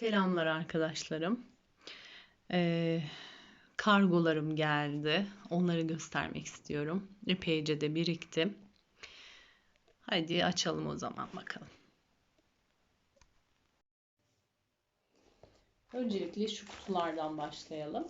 Selamlar arkadaşlarım. Ee, kargolarım geldi. Onları göstermek istiyorum. Epeyce de birikti. Hadi açalım o zaman bakalım. Öncelikle şu kutulardan başlayalım.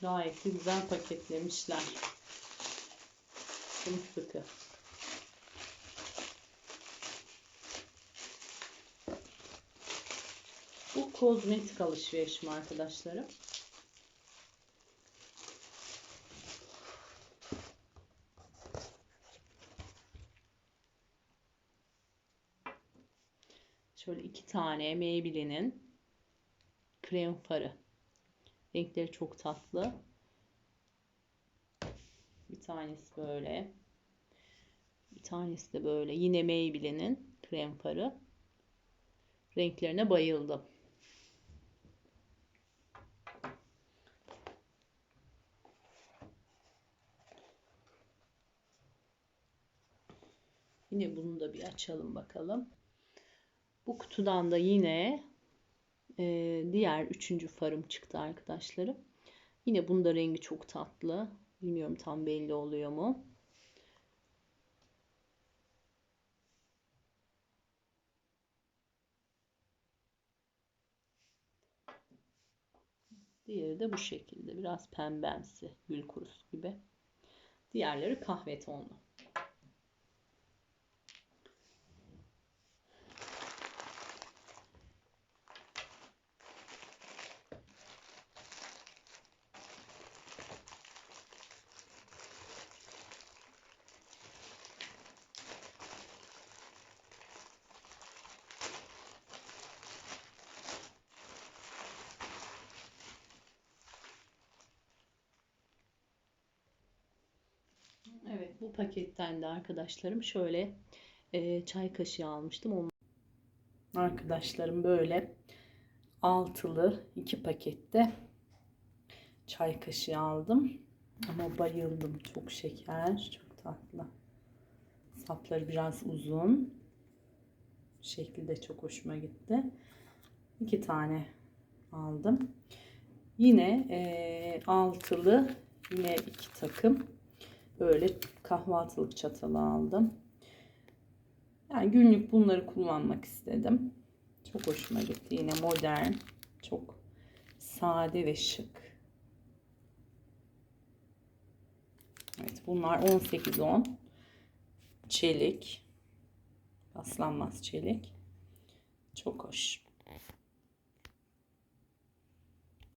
Gayet güzel paketlemişler. Sımsıkı. Bu kozmetik alışverişim arkadaşlarım. Şöyle iki tane Maybelline'in krem farı. Renkleri çok tatlı. Bir tanesi böyle. Bir tanesi de böyle. Yine Maybelline'in krem farı. Renklerine bayıldım. Yine bunu da bir açalım bakalım. Bu kutudan da yine e, diğer üçüncü farım çıktı arkadaşlarım. Yine bunun da rengi çok tatlı. Bilmiyorum tam belli oluyor mu. Diğeri de bu şekilde. Biraz pembemsi. Gül kurusu gibi. Diğerleri kahve tonlu. Evet bu paketten de arkadaşlarım şöyle e, çay kaşığı almıştım. Arkadaşlarım böyle altılı iki pakette çay kaşığı aldım. Ama bayıldım. Çok şeker, çok tatlı. Sapları biraz uzun. Şekli de çok hoşuma gitti. İki tane aldım. Yine e, altılı yine iki takım böyle kahvaltılık çatalı aldım. Yani günlük bunları kullanmak istedim. Çok hoşuma gitti. Yine modern, çok sade ve şık. Evet bunlar 18-10 çelik. Paslanmaz çelik. Çok hoş.